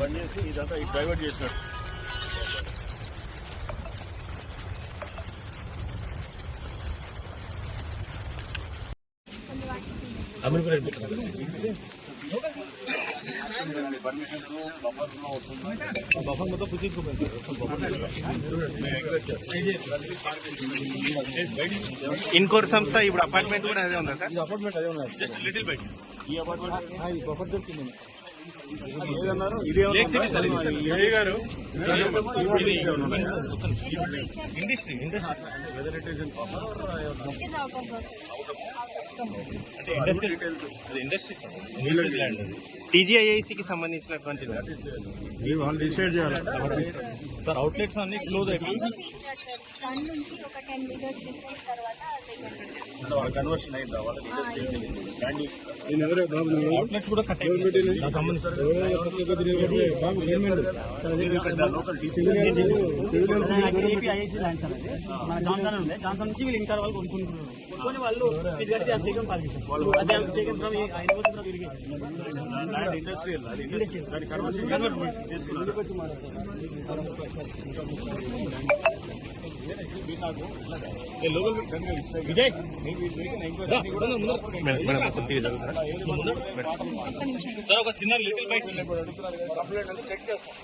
బంద్ చేసి ఇదంతా డైవర్ట్ చేసినట్టు ఇన్కోర్ సంస్థ ఇప్పుడు అపార్ట్మెంట్ కూడా అదే ఉందా సార్ ఇది అపార్ట్మెంట్ అదే ఉన్నది జస్ట్ లిటిల్ బైట్ ఈ అపార్ట్మెంట్ ఇది బఫర్ దొరికింది టీజీఐఐసికి సంబంధించినటువంటి మీరు వాళ్ళు డిసైడ్ చేయాలి సార్ అవుట్లెట్స్ అన్ని క్లోజ్ అయిపోయి కన్వర్షన్ అయిందా వాళ్ళ ఇండస్ట్రీ నుంచి వీళ్ళు ఇంకా వాళ్ళు కొనుక్కుంటున్నారు కొనుక్కొని వాళ్ళు ఇది కడితే అది అదే ఐదు రోజులు ఇండస్ట్రియల్ దాని కన్వర్షన్ కన్వర్ట్ చేసుకున్నారు విజయ్. సార్ ఒక చిన్న లిటిల్ బైట్ కంప్లైంట్ చెక్ చేస్తాం.